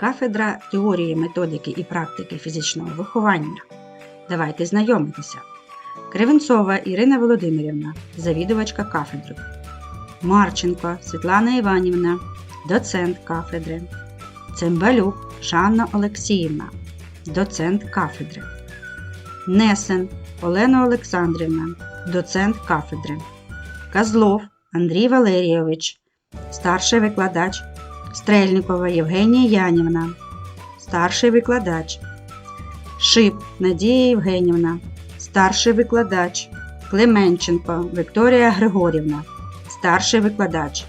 кафедра теорії, методики і практики фізичного виховання. Давайте знайомитися. Кривенцова Ірина Володимирівна, завідувачка кафедри. Марченко Світлана Іванівна, доцент кафедри. Цимбалюк Жанна Олексіївна, доцент кафедри. Несен Олена Олександрівна, доцент кафедри. Козлов Андрій Валерійович, старший викладач. Стрельникова Євгенія Янівна, старший викладач. Шип Надія Євгенівна, старший викладач. Клименченко Вікторія Григорівна, старший викладач.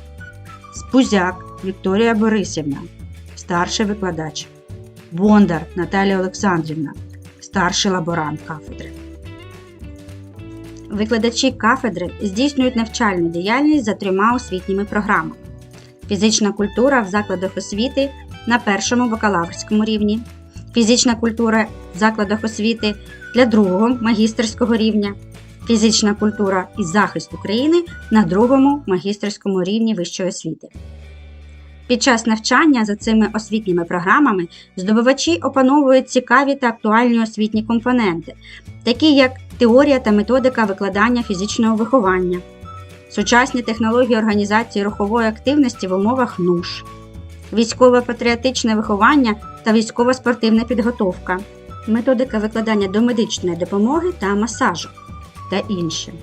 Спузяк Вікторія Борисівна, старший викладач. Бондар Наталія Олександрівна, старший лаборант кафедри. Викладачі кафедри здійснюють навчальну діяльність за трьома освітніми програмами: фізична культура в закладах освіти на першому бакалаврському рівні, фізична культура в закладах освіти для другого магістерського рівня, фізична культура і захист України на другому магістерському рівні вищої освіти. Під час навчання за цими освітніми програмами здобувачі опановують цікаві та актуальні освітні компоненти, такі як теорія та методика викладання фізичного виховання, сучасні технології організації рухової активності в умовах НУШ, військово-патріотичне виховання та військово-спортивна підготовка, методика викладання домедичної допомоги та масажу та інші.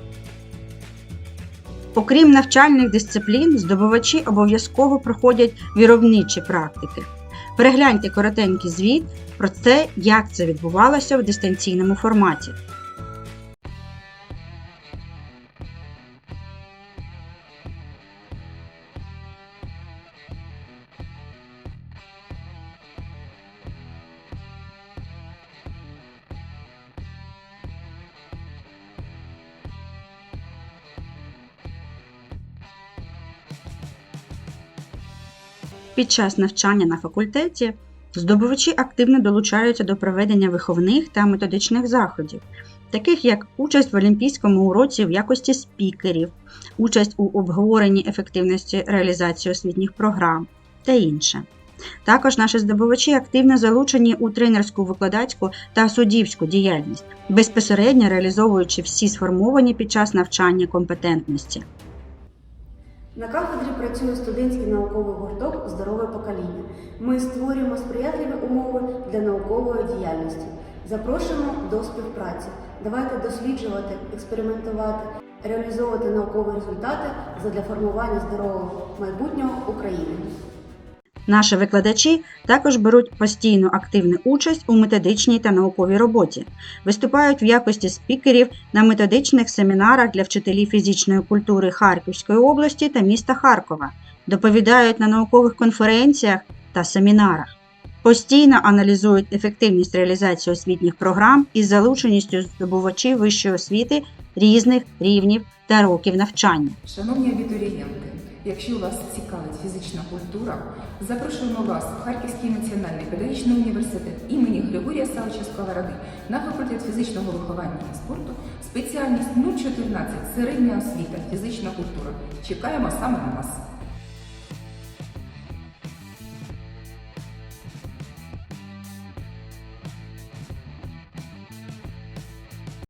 Окрім навчальних дисциплін, здобувачі обов'язково проходять виробничі практики. Перегляньте коротенький звіт про те, як це відбувалося в дистанційному форматі. Під час навчання на факультеті здобувачі активно долучаються до проведення виховних та методичних заходів, таких як участь в олімпійському уроці в якості спікерів, участь у обговоренні ефективності реалізації освітніх програм та інше. Також наші здобувачі активно залучені у тренерську викладацьку та суддівську діяльність, безпосередньо реалізовуючи всі сформовані під час навчання компетентності. На кафедрі працює студентський науковий гурток Здорове покоління. Ми створюємо сприятливі умови для наукової діяльності. Запрошуємо до співпраці. Давайте досліджувати, експериментувати, реалізовувати наукові результати задля формування здорового майбутнього України. Наші викладачі також беруть постійну активну участь у методичній та науковій роботі, виступають в якості спікерів на методичних семінарах для вчителів фізичної культури Харківської області та міста Харкова, доповідають на наукових конференціях та семінарах, постійно аналізують ефективність реалізації освітніх програм із залученістю здобувачів вищої освіти різних рівнів та років навчання. Шановні абітурієнти, якщо вас цікавить фізична культура, запрошуємо вас в Харківський національний педагогічний університет імені Григорія Савича Сковороди на факультет фізичного виховання і спорту, спеціальність 014 середня освіта, фізична культура. Чекаємо саме на вас.